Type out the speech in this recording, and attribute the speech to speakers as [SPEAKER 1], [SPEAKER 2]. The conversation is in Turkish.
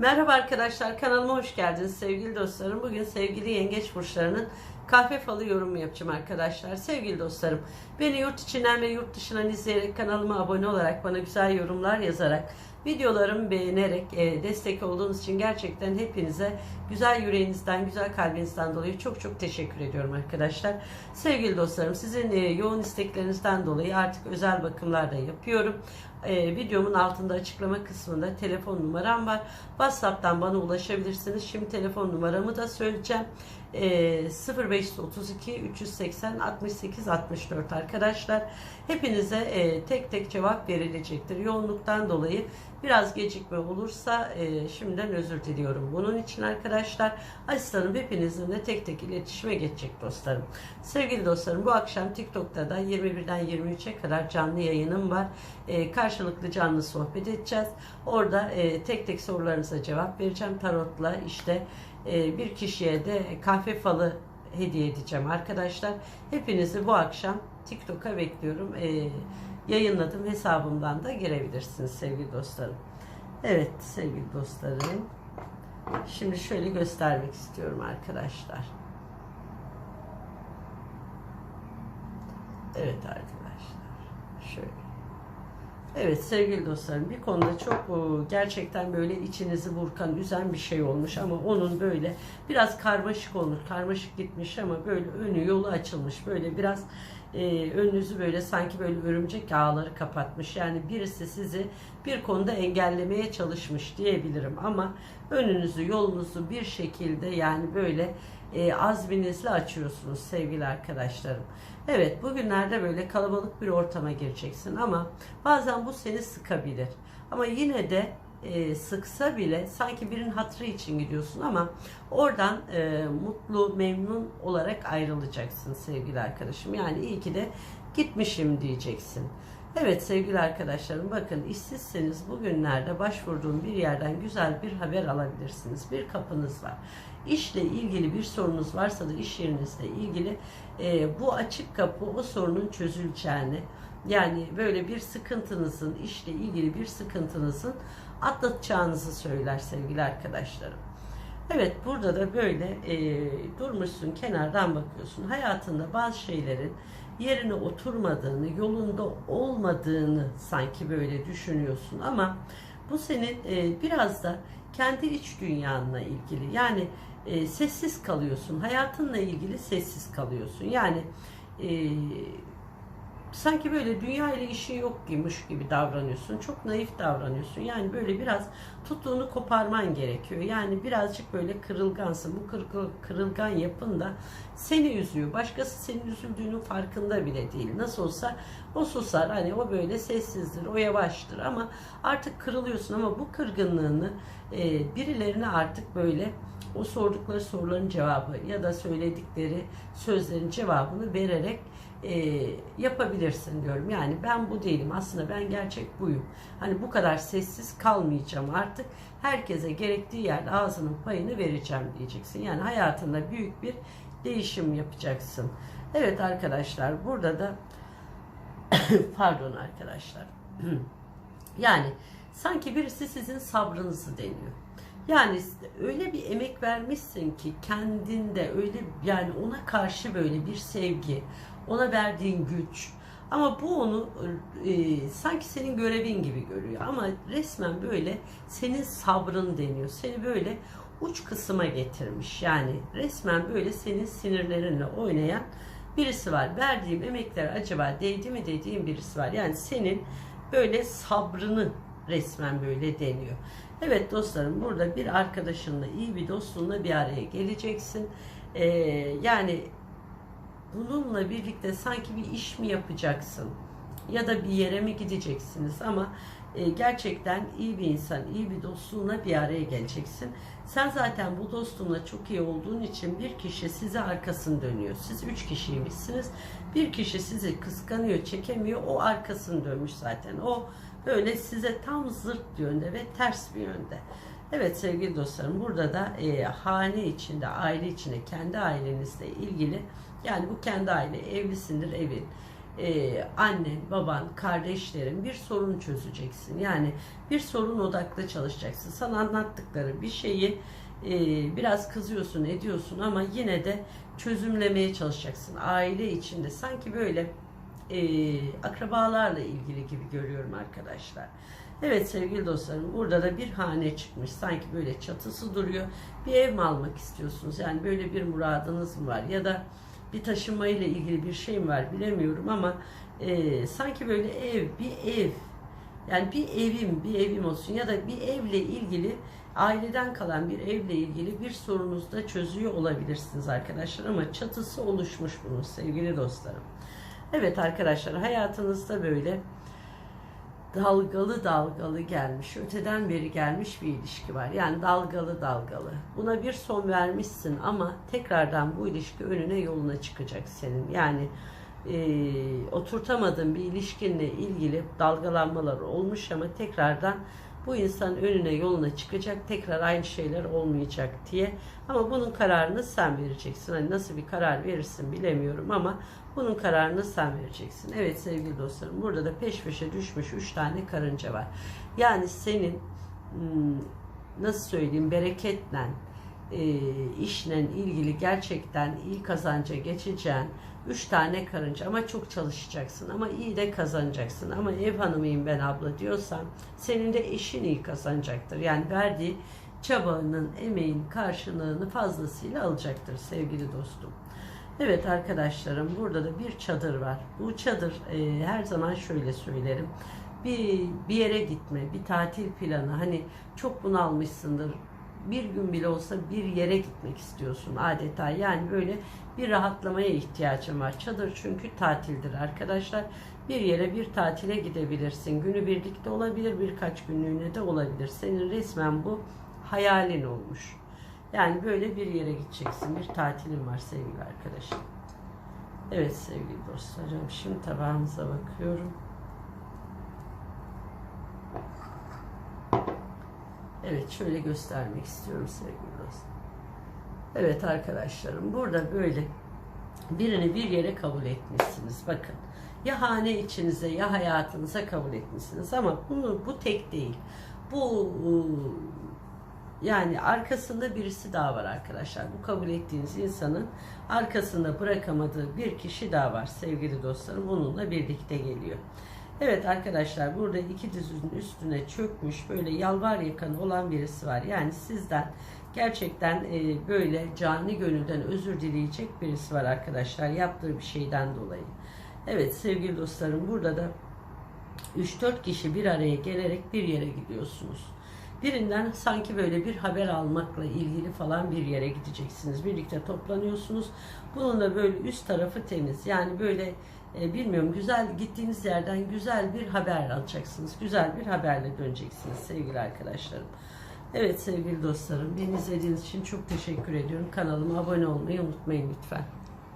[SPEAKER 1] Merhaba arkadaşlar kanalıma hoş geldiniz sevgili dostlarım. Bugün sevgili yengeç burçlarının kahve falı yorumu yapacağım arkadaşlar. Sevgili dostlarım beni yurt içinden ve yurt dışından izleyerek kanalıma abone olarak bana güzel yorumlar yazarak videolarımı beğenerek e, destek olduğunuz için gerçekten hepinize güzel yüreğinizden, güzel kalbinizden dolayı çok çok teşekkür ediyorum arkadaşlar. Sevgili dostlarım sizin e, yoğun isteklerinizden dolayı artık özel bakımlar da yapıyorum. E, videomun altında açıklama kısmında telefon numaram var. WhatsApp'tan bana ulaşabilirsiniz. Şimdi telefon numaramı da söyleyeceğim. E, 0532 380 68 64 arkadaşlar. Hepinize e, tek tek cevap verilecektir. Yoğunluktan dolayı biraz gecikme olursa e, şimdiden özür diliyorum. Bunun için arkadaşlar asistanım hepinizle tek tek iletişime geçecek dostlarım. Sevgili dostlarım bu akşam TikTok'ta da 21'den 23'e kadar canlı yayınım var. E, karşılıklı canlı sohbet edeceğiz. Orada e, tek tek sorularınıza cevap vereceğim. Tarotla işte e, bir kişiye de kahve falı hediye edeceğim arkadaşlar. Hepinizi bu akşam TikTok'a bekliyorum. E, yayınladım hesabımdan da girebilirsiniz sevgili dostlarım. Evet sevgili dostlarım. Şimdi şöyle göstermek istiyorum arkadaşlar. Evet arkadaşlar. Şöyle. Evet sevgili dostlarım bir konuda çok e, gerçekten böyle içinizi burkan, üzen bir şey olmuş ama onun böyle biraz karmaşık olmuş, karmaşık gitmiş ama böyle önü yolu açılmış. Böyle biraz e, önünüzü böyle sanki böyle örümcek ağları kapatmış. Yani birisi sizi bir konuda engellemeye çalışmış diyebilirim ama önünüzü yolunuzu bir şekilde yani böyle e, azminizle açıyorsunuz sevgili arkadaşlarım. Evet bugünlerde böyle kalabalık bir ortama gireceksin ama bazen bu seni sıkabilir. Ama yine de e, sıksa bile sanki birinin hatırı için gidiyorsun ama oradan e, mutlu, memnun olarak ayrılacaksın sevgili arkadaşım. Yani iyi ki de gitmişim diyeceksin. Evet sevgili arkadaşlarım bakın işsizseniz bugünlerde başvurduğum bir yerden güzel bir haber alabilirsiniz. Bir kapınız var. İşle ilgili bir sorunuz varsa da iş yerinizle ilgili e, bu açık kapı o sorunun çözüleceğini yani böyle bir sıkıntınızın işle ilgili bir sıkıntınızın atlatacağınızı söyler sevgili arkadaşlarım. Evet burada da böyle e, durmuşsun kenardan bakıyorsun. Hayatında bazı şeylerin yerine oturmadığını, yolunda olmadığını sanki böyle düşünüyorsun ama bu senin e, biraz da kendi iç dünyanla ilgili. Yani e, sessiz kalıyorsun. Hayatınla ilgili sessiz kalıyorsun. Yani e, sanki böyle dünya ile işin yok gibiymiş gibi davranıyorsun. Çok naif davranıyorsun. Yani böyle biraz tuttuğunu koparman gerekiyor. Yani birazcık böyle kırılgansın. Bu kır, kırılgan yapın da seni üzüyor. Başkası senin üzüldüğünün farkında bile değil. Nasıl olsa o susar. Hani o böyle sessizdir, o yavaştır ama artık kırılıyorsun ama bu kırgınlığını e, birilerine artık böyle o sordukları soruların cevabı ya da söyledikleri sözlerin cevabını vererek e, yapabilirsin diyorum. Yani ben bu değilim. Aslında ben gerçek buyum. Hani bu kadar sessiz kalmayacağım artık. Herkese gerektiği yerde ağzının payını vereceğim diyeceksin. Yani hayatında büyük bir değişim yapacaksın. Evet arkadaşlar burada da pardon arkadaşlar. yani sanki birisi sizin sabrınızı deniyor. Yani öyle bir emek vermişsin ki kendinde öyle yani ona karşı böyle bir sevgi, ona verdiğin güç. Ama bu onu e, sanki senin görevin gibi görüyor. Ama resmen böyle senin sabrın deniyor. Seni böyle uç kısma getirmiş. Yani resmen böyle senin sinirlerinle oynayan birisi var. Verdiğim emekler acaba değdi mi dediğim birisi var. Yani senin böyle sabrını resmen böyle deniyor. Evet dostlarım burada bir arkadaşınla iyi bir dostunla bir araya geleceksin. Ee, yani bununla birlikte sanki bir iş mi yapacaksın ya da bir yere mi gideceksiniz ama e, gerçekten iyi bir insan, iyi bir dostluğuna bir araya geleceksin. Sen zaten bu dostluğunla çok iyi olduğun için bir kişi size arkasını dönüyor. Siz üç kişiymişsiniz. Bir kişi sizi kıskanıyor, çekemiyor. O arkasını dönmüş zaten. O böyle size tam zırt yönde ve ters bir yönde. Evet sevgili dostlarım burada da e, hane içinde, aile içinde, kendi ailenizle ilgili yani bu kendi aile, evlisindir evin. e, annen, baban, kardeşlerin bir sorun çözeceksin. Yani bir sorun odaklı çalışacaksın. Sana anlattıkları bir şeyi e, biraz kızıyorsun, ediyorsun ama yine de çözümlemeye çalışacaksın. Aile içinde sanki böyle e, akrabalarla ilgili gibi görüyorum arkadaşlar. Evet sevgili dostlarım burada da bir hane çıkmış. Sanki böyle çatısı duruyor. Bir ev mi almak istiyorsunuz? Yani böyle bir muradınız mı var? Ya da bir taşınma ile ilgili bir şey mi var bilemiyorum ama e, sanki böyle ev, bir ev yani bir evim, bir evim olsun ya da bir evle ilgili aileden kalan bir evle ilgili bir sorunuzu da çözüyor olabilirsiniz arkadaşlar ama çatısı oluşmuş bunun sevgili dostlarım. Evet arkadaşlar hayatınızda böyle dalgalı dalgalı gelmiş, öteden beri gelmiş bir ilişki var. Yani dalgalı dalgalı. Buna bir son vermişsin ama tekrardan bu ilişki önüne yoluna çıkacak senin. Yani e, oturtamadığın bir ilişkinle ilgili dalgalanmalar olmuş ama tekrardan bu insan önüne yoluna çıkacak tekrar aynı şeyler olmayacak diye. Ama bunun kararını sen vereceksin. Hani nasıl bir karar verirsin bilemiyorum ama bunun kararını sen vereceksin. Evet sevgili dostlarım burada da peş peşe düşmüş üç tane karınca var. Yani senin hmm, nasıl söyleyeyim bereketle e, işle ilgili gerçekten iyi kazanca geçeceğin üç tane karınca ama çok çalışacaksın ama iyi de kazanacaksın ama ev hanımıyım ben abla diyorsan senin de eşin iyi kazanacaktır yani verdiği çabanın emeğin karşılığını fazlasıyla alacaktır sevgili dostum. Evet arkadaşlarım burada da bir çadır var. Bu çadır e, her zaman şöyle söylerim. Bir, bir yere gitme, bir tatil planı. Hani çok bunalmışsındır, bir gün bile olsa bir yere gitmek istiyorsun adeta. Yani böyle bir rahatlamaya ihtiyacın var. Çadır çünkü tatildir arkadaşlar. Bir yere bir tatile gidebilirsin. Günü birlikte olabilir, birkaç günlüğüne de olabilir. Senin resmen bu hayalin olmuş. Yani böyle bir yere gideceksin. Bir tatilin var sevgili arkadaşım. Evet sevgili dostlarım. Şimdi tabağımıza bakıyorum. Evet şöyle göstermek istiyorum sevgili dostum. Evet arkadaşlarım burada böyle birini bir yere kabul etmişsiniz. Bakın ya hane içinize ya hayatınıza kabul etmişsiniz ama bunu bu tek değil. Bu yani arkasında birisi daha var arkadaşlar. Bu kabul ettiğiniz insanın arkasında bırakamadığı bir kişi daha var sevgili dostlarım. Onunla birlikte geliyor. Evet arkadaşlar burada iki dizinin üstüne çökmüş böyle yalvar yakan olan birisi var. Yani sizden gerçekten e, böyle canlı gönülden özür dileyecek birisi var arkadaşlar yaptığı bir şeyden dolayı. Evet sevgili dostlarım burada da 3-4 kişi bir araya gelerek bir yere gidiyorsunuz. Birinden sanki böyle bir haber almakla ilgili falan bir yere gideceksiniz. Birlikte toplanıyorsunuz. Bunun da böyle üst tarafı temiz. Yani böyle e, bilmiyorum güzel gittiğiniz yerden güzel bir haber alacaksınız. Güzel bir haberle döneceksiniz sevgili arkadaşlarım. Evet sevgili dostlarım beni izlediğiniz için çok teşekkür ediyorum. Kanalıma abone olmayı unutmayın lütfen.